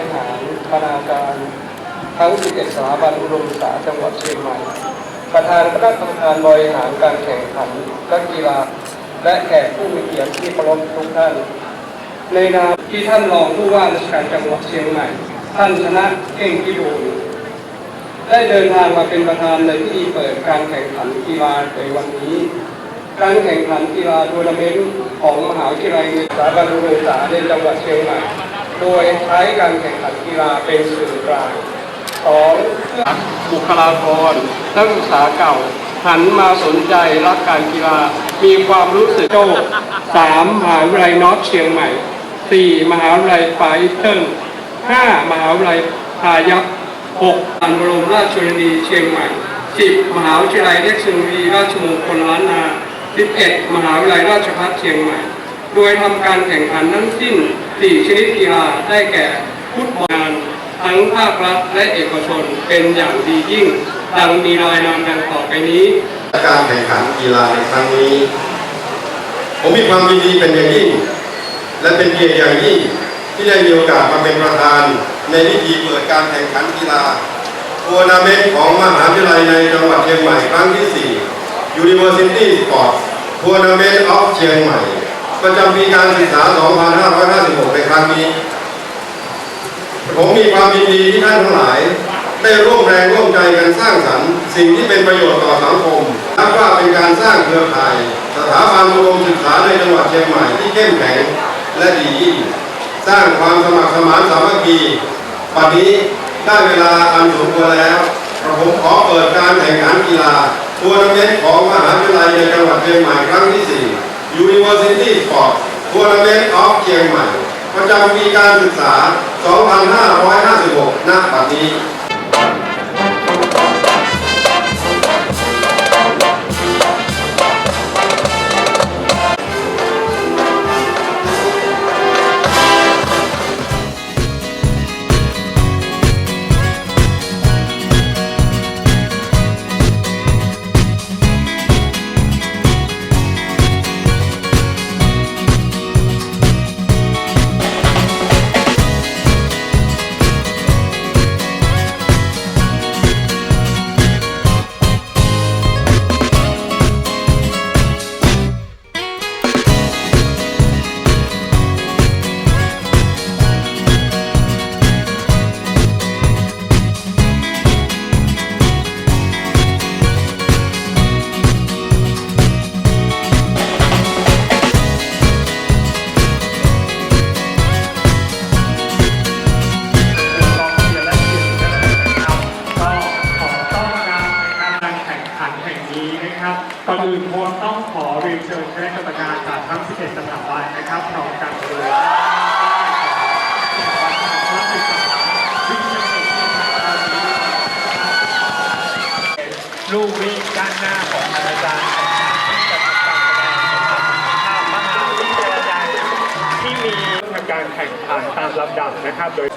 ริหารคณาจารทั้ง 11 สถาบันอุดมศึกษาจังหวัดเชียงใหม่ ประธานคณะกรรมการบริหารการแข่งขันนักีฬา และแขกผู้มีเกียรติที่เคารพทุกท่าน ในนามที่ท่านรองผู้ว่าราชการจังหวัดเชียงใหม่ ท่านชนะเก่งพิบูลได้เดินทางมาเป็นประธานในพิธีเปิดการแข่งขันกีฬาในวันนี้ การแข่งขันกีฬาทัวร์นาเมนต์ของมหาวิทยาลัยสถาบันอุดมศึกษาในจังหวัดเชียงใหม่ โดยใช้การแข่งขันกีฬาเป็นสื่อกลางสองบุคลากรนักศึกษาเก่า หันมาสนใจรักการกีฬา มีความรู้สึกโจสามมหาวิทยาลัยนอร์ทเชียงใหม่สี่มหาวิทยาลัยไฟเทิงห้ามหาวิทยาลัยพายัพหกอันบรมราชชนนีเชียงใหม่สิบมหาวิทยาลัยเทคโนโลยีราชมงคลล้านนาสิบเอ็ดมหาวิทยาลัยราชภัฏเชียงใหม่ โดยทำการแข่งขันทั้งสิ้น 4 ชนิดกีฬาได้แก่ฟุตบอลทั้งภาครัฐและเอกชนเป็นอย่างดียิ่ง ดังมีรายนามดังต่อไปนี้ การแข่งขันกีฬาในครั้งนี้ ผมมีความยินดีเป็นอย่างยิ่ง และเป็นเกียรติอย่างยิ่งที่ได้มีโอกาสมาเป็นประธาน ในพิธีเปิดการแข่งขันกีฬาทัวร์นาเมนต์ของมหาวิทยาลัยในจังหวัดเชียงใหม่ครั้งที่ 4 University Sports Tournament of เชียงใหม่ ประจำปีการศึกษา 2556 ในครั้งนี้ ผมมีความยินดีที่ท่านทั้งหลาย ได้ร่วมแรงร่วมใจกันสร้างสรรค์ สิ่งที่เป็นประโยชน์ต่อสังคมนับว่าเป็นการสร้างเครือข่าย สถาบันอุดมศึกษาในจังหวัดเชียงใหม่ที่เข้มแข็งและดียิ่งสร้างความสมัครสมานสามัคคีปัจนี้ได้เวลาอันสมควรแล้วผมขอเปิดการแข่งขันกีฬาทัวร์นาเมนต์ของมหาวิทยาลัยในจังหวัดเชียงใหม่ครั้งที่ 4 University Sport Tournament of เชียงใหม่ ประจำปีการศึกษา 2556 ณ บัดนี้ อนอื่นผมต้องขอเรียนเชิญคณะกรรมการจากทั้ง 11 สถาบันนะครับพร้อมกันเลยลูกวิ่งด้านหน้าของอาจารย์ที่มีการแข่งขันตามลำดับนะครับโดย